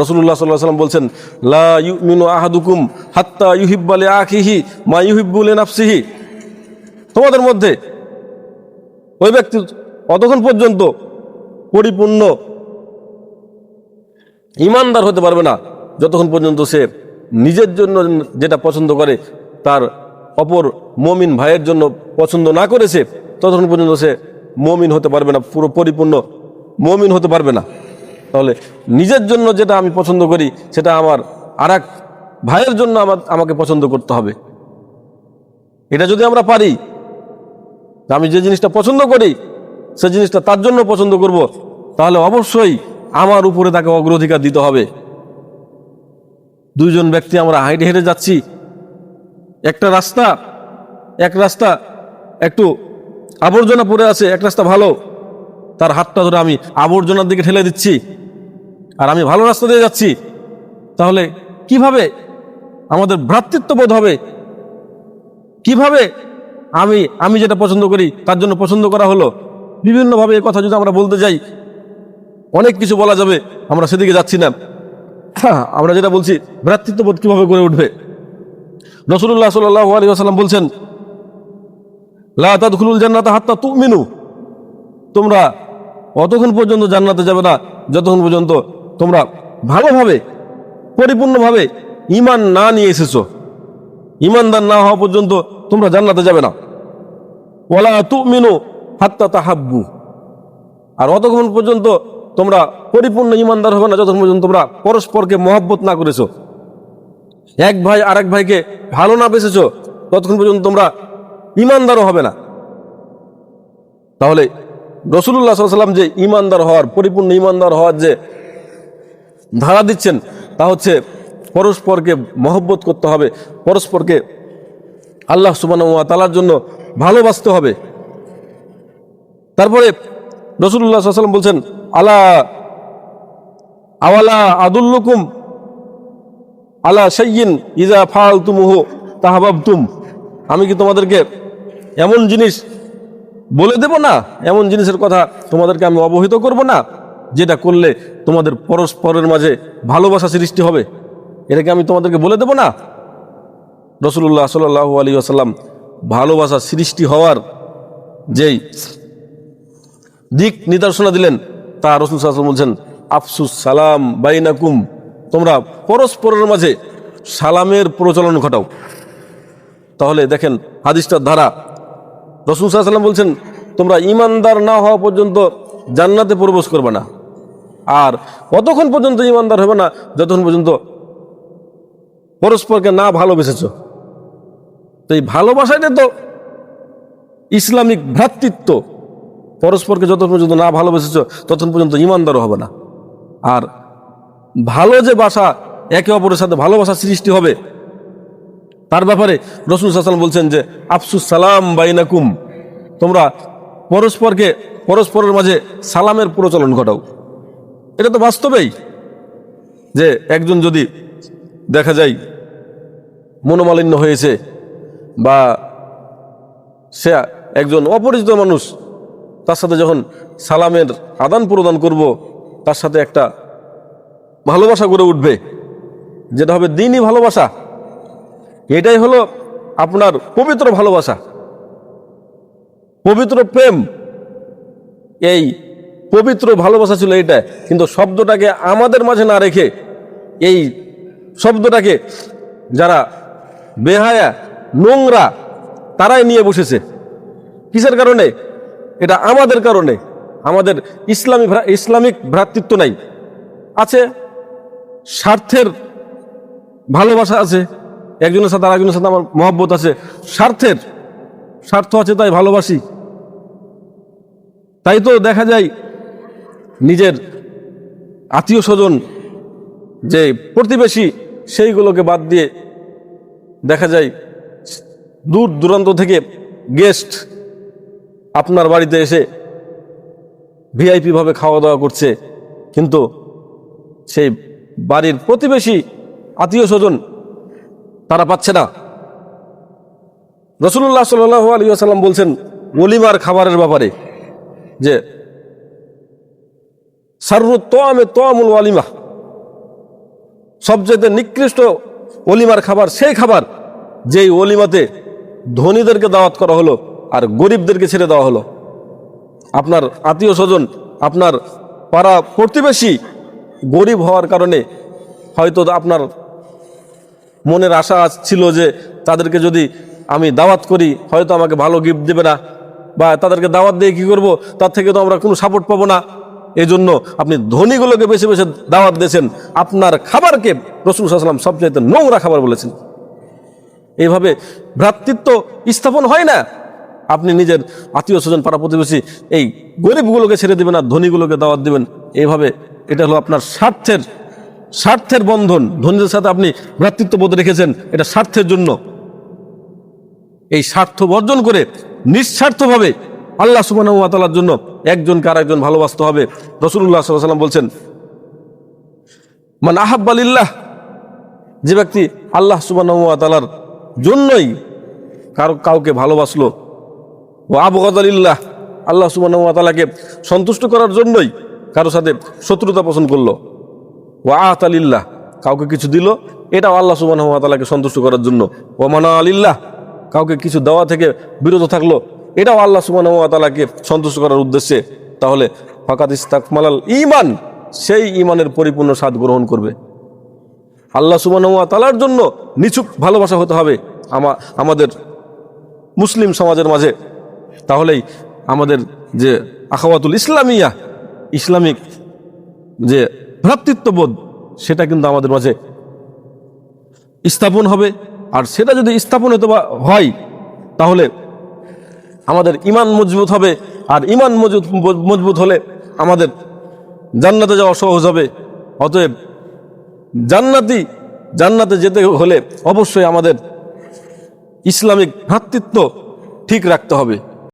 রসুল্লাহ সাল্লাহ সাল্লাম বলছেন, লা ইউমিনু আহাদুকুম হাত্তা ইউহিব্বালে আখিহি মা ইউহিব্বুলে নাফসিহি তোমাদের মধ্যে ওই ব্যক্তি অতক্ষণ পর্যন্ত পরিপূর্ণ ইমানদার হতে পারবে না, যতক্ষণ পর্যন্ত সে নিজের জন্য যেটা পছন্দ করে, তার অপর মমিন ভাইয়ের জন্য পছন্দ না করেছে ততক্ষণ পর্যন্ত সে মমিন হতে পারবে না, পুরো পরিপূর্ণ মমিন হতে পারবে না। তাহলে নিজের জন্য যেটা আমি পছন্দ করি, সেটা আমার আর ভাইয়ের জন্য আমার, আমাকে পছন্দ করতে হবে। এটা যদি আমরা পারি আমি যে জিনিসটা পছন্দ করি, সে জিনিসটা তার জন্য পছন্দ করব, তাহলে অবশ্যই আমার উপরে তাকে অগ্রাধিকার দিতে হবে। দুইজন ব্যক্তি আমরা হাইটে হেঁটে যাচ্ছি। একটা রাস্তা, এক রাস্তা একটু আবর্জনা পড়ে আছে, এক রাস্তা ভালো। তার হাতটা ধরে আমি আবর্জনার দিকে ঠেলে দিচ্ছি। আর আমি ভালো রাস্তা দিয়ে যাচ্ছি, তাহলে কীভাবে আমাদের ভ্রাতৃত্ববোধ হবে? কীভাবে আমি আমি যেটা পছন্দ করি, তার জন্য পছন্দ করা হলো? বিভিন্নভাবে এই কথা যদি আমরা বলতে যাই, অনেক কিছু বলা যাবে, আমরা সেদিকে যাচ্ছি না। আমরা যেটা বলছি ভ্রাতৃত্ববোধ কীভাবে গড়ে উঠবে? রসুল্লাহ সাল্লাহ আলী আসাল্লাম বলছেন, লা তাদখুলুল জান্নাত হাত্তা তুমিনু। তোমরা অতক্ষণ পর্যন্ত জান্নাতে যাবে না, যতক্ষণ পর্যন্ত তোমরা ভালোভাবে, পরিপূর্ণভাবে ইমান না নিয়ে এসেছ। ইমানদার না হওয়া পর্যন্ত তোমরা জান্নাতে যাবে না। ওলা তুমিনু হাত্তা তাহাব্বু। আর অতক্ষণ পর্যন্ত তোমরা পরিপূর্ণ ইমানদার হবে না, যতক্ষণ পর্যন্ত তোমরা পরস্পরকে মহব্বত না করেছ। এক ভাই আরেক ভাইকে ভালো না বেসেছো, ততক্ষণ পর্যন্ত তোমরা ইমানদারও হবে না। তাহলে রসুল্লাহ সাল্লাম যে ইমানদার হওয়ার, পরিপূর্ণ ইমানদার হওয়ার যে ধারা দিচ্ছেন, তা হচ্ছে পরস্পরকে মহব্বত করতে হবে, পরস্পরকে আল্লাহ সুবান তালার জন্য ভালোবাসতে হবে। তারপরে রসুল্লাহ সাল্লাম বলছেন, আলা, আওয়ালা আদুল্লুকুম আলা সৈয়িন ইজা ফাল তুমুহ তাহাবাব তুম আমি কি তোমাদেরকে এমন জিনিস বলে দেব না? এমন জিনিসের কথা তোমাদেরকে আমি অবহিত করব না? যেটা করলে তোমাদের পরস্পরের মাঝে ভালোবাসা সৃষ্টি হবে, এটাকে আমি তোমাদেরকে বলে দেব না। রসুল্লাহ সাল্লাহ আলী আসাল্লাম ভালোবাসা সৃষ্টি হওয়ার যেই দিক নির্দেশনা দিলেন, তা রসুল সাল্লাম বলছেন, আফসুস সালাম বাইনাকুম। তোমরা পরস্পরের মাঝে সালামের প্রচলন ঘটাও। তাহলে দেখেন হাদিসটার ধারা, রসুল সাল্লাম বলছেন, তোমরা ইমানদার না হওয়া পর্যন্ত জান্নাতে প্রবেশ করবে না। আর কতক্ষণ পর্যন্ত ইমানদার হবে না, যতক্ষণ পর্যন্ত পরস্পরকে না ভালোবেসেছ। তো এই ভালোবাসাটা তো ইসলামিক ভ্রাতৃত্ব। পরস্পরকে যত পর্যন্ত না ভালোবেসেছ, ততক্ষণ পর্যন্ত ইমানদারও হবে না। আর ভালো যে বাসা একে অপরের সাথে ভালোবাসা সৃষ্টি হবে, তার ব্যাপারে রসুল সাল্লাম বলছেন যে, আফসুস সালাম বাইনাকুম, তোমরা পরস্পরকে, পরস্পরের মাঝে সালামের প্রচলন ঘটাও। এটা তো বাস্তবেই যে একজন যদি দেখা যায় মনোমালিন্য হয়েছে বা সে একজন অপরিচিত মানুষ, তার সাথে যখন সালামের আদান প্রদান করব, তার সাথে একটা ভালোবাসা গড়ে উঠবে, যেটা হবে দিনই ভালোবাসা। এটাই হলো আপনার পবিত্র ভালোবাসা, পবিত্র প্রেম। এই পবিত্র ভালোবাসা ছিল এটা কিন্তু শব্দটাকে আমাদের মাঝে না রেখে এই শব্দটাকে যারা বেহায়া, নোংরা, তারাই নিয়ে বসেছে। কিসের কারণে? এটা আমাদের কারণে। আমাদের ইসলামী ইসলামিক ভ্রাতৃত্ব নাই। আছে, স্বার্থের ভালোবাসা আছে। একজনের সাথে আরেকজনের সাথে আমার মহব্বত আছে। স্বার্থের, স্বার্থ আছে তাই ভালোবাসি। তাই তো দেখা যায় নিজের আত্মীয় স্বজন যে প্রতিবেশী, সেইগুলোকে বাদ দিয়ে দেখা যায় দূর দূরান্ত থেকে গেস্ট আপনার বাড়িতে এসে ভিআইপিভাবে খাওয়া দাওয়া করছে। কিন্তু সেই বাড়ির প্রতিবেশী, আত্মীয় স্বজন তারা পাচ্ছে না। রসুল্লাহ সাল আলী আসাল্লাম বলছেন, অলিমার খাবারের ব্যাপারে যে সার্রু তোয়ামে তোয়ামুল ওয়ালিমা। সবচেয়ে নিকৃষ্ট অলিমার খাবার সেই খাবার যেই অলিমাতে ধনীদেরকে দাওয়াত করা হলো আর গরিবদেরকে ছেড়ে দেওয়া হলো। আপনার আত্মীয় স্বজন, আপনার পাড়া প্রতিবেশী গরিব হওয়ার কারণে হয়তো আপনার মনের আশা ছিল যে তাদেরকে যদি আমি দাওয়াত করি, হয়তো আমাকে ভালো গিফট দেবে না বা তাদেরকে দাওয়াত দিয়ে কী করব? তার থেকে তো আমরা কোনো সাপোর্ট পাবো না। এই জন্য আপনি ধনীগুলোকে বেছে বেছে দাওয়াত দিয়েছেন। আপনার খাবারকে রসুল সাল্লাম সবচেয়ে নোংরা খাবার বলেছেন। এইভাবে ভ্রাতৃত্ব স্থাপন হয় না। আপনি নিজের আত্মীয় স্বজন পাড়া প্রতিবেশী এই গরিবগুলোকে ছেড়ে দেবেন আর ধনীগুলোকে দাওয়াত দেবেন। এইভাবে এটা হলো আপনার স্বার্থের স্বার্থের বন্ধন। ধনীদের সাথে আপনি ভ্রাতৃত্ববোধ রেখেছেন, এটা স্বার্থের জন্য। এই স্বার্থ বর্জন করে নিঃস্বার্থভাবে আল্লাহ সুবাহর জন্য একজন কার একজন ভালোবাসতে হবে? রসুল্লাহ সাল্লাম বলছেন, মান আহাব্বালিল্লাহ যে ব্যক্তি আল্লাহ সুবাহর জন্যই কারও, কাউকে ভালোবাসলো ও আবগদালিল্লাহ আল্লাহ সুবাহকে সন্তুষ্ট করার জন্যই কারও সাথে শত্রুতা পোষণ করল ও আত আলিল্লাহ কাউকে কিছু দিল, এটাও আল্লাহ সুবাহকে সন্তুষ্ট করার জন্য। ও মানা আলিল্লাহ কাউকে কিছু দেওয়া থেকে বিরত থাকল এটাও আল্লাহ সুবাহকে সন্তুষ্ট করার উদ্দেশ্যে, তাহলে ফকাত ইস্তাকমালাল ইমান সেই ইমানের পরিপূর্ণ স্বাদ গ্রহণ করবে। আল্লাহ তালার জন্য নিছুক ভালোবাসা হতে হবে আমা আমাদের মুসলিম সমাজের মাঝে। তাহলেই আমাদের যে আখাওয়াতুল ইসলামিয়া, ইসলামিক যে ভ্রাতৃত্ববোধ, সেটা কিন্তু আমাদের মাঝে স্থাপন হবে। আর সেটা যদি স্থাপন হতে হয়, তাহলে আমাদের ইমান মজবুত হবে। আর ইমান মজবুত মজবুত হলে আমাদের জান্নাতে যাওয়া সহজ হবে। অতএব জান্নাতি, জান্নাতে যেতে হলে অবশ্যই আমাদের ইসলামিক ভ্রাতৃত্ব ঠিক রাখতে হবে।